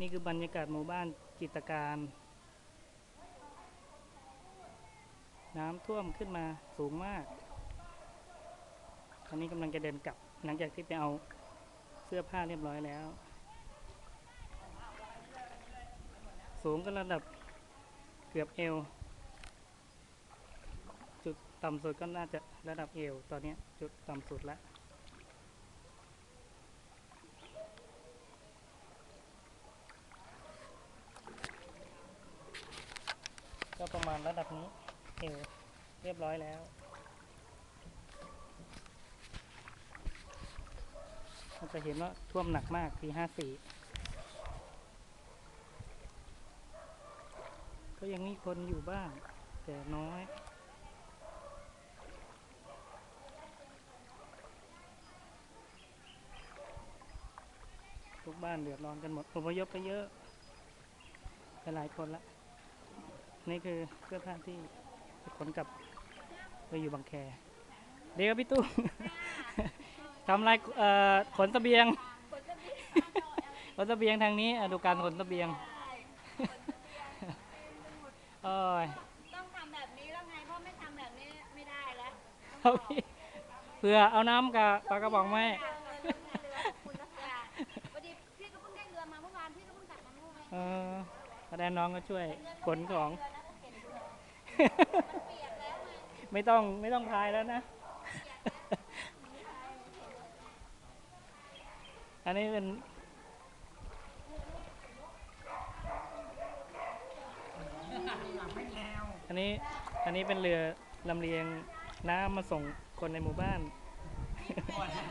นี่คือบรรยากาศหมู่บ้านจิตการ น้ำท่วมขึ้นมาสูงมาก ตอนนี้กำลังจะเดินกลับ หลังจากที่ไปเอาเสื้อผ้าเรียบร้อยแล้ว สูงก็ระดับเกือบเอว จุดต่ำสุดก็น่าจะระดับเอว ตอนนี้จุดต่ำสุดแล้ว ก็ประมาณระดับนี้เอวเรียบร้อยแล้ว เราจะเห็นว่าท่วมหนักมากปีห้าสี่ก็ยังมีคนอยู่บ้าง แต่น้อยทุกบ้านเดือดร้อนกันหมดอพยพไปเยอะไปหลายคนละ นี่คือเสื้อผ้าที่จะขนกลับไปอยู่บางแคเดี๋ยวครับพี่ตู้ทำอะไรเอ่อขนเสบียงขนเสบียงทางนี้อะดูการขนเสบียงโอ้ยต้องทำแบบนี้แล้วไงเพราะไม่ทำแบบนี้ไม่ได้แล้วเอาพี่เพื่อเอาน้ำกับปลากระป๋องไหมเรือคุณรักษาพอดีพี่ก็เพิ่งได้เรือมาเมื่อวานพี่ก็เพิ่งกลับมาเมื่อวานเออแสดงน้องก็ช่วยขนของ ไม่ต้องไม่ต้องพายแล้วนะ อันนี้เป็นอันนี้อันนี้เป็นเรือลำเลียงน้ำมาส่งคนในหมู่บ้านพอแล้ว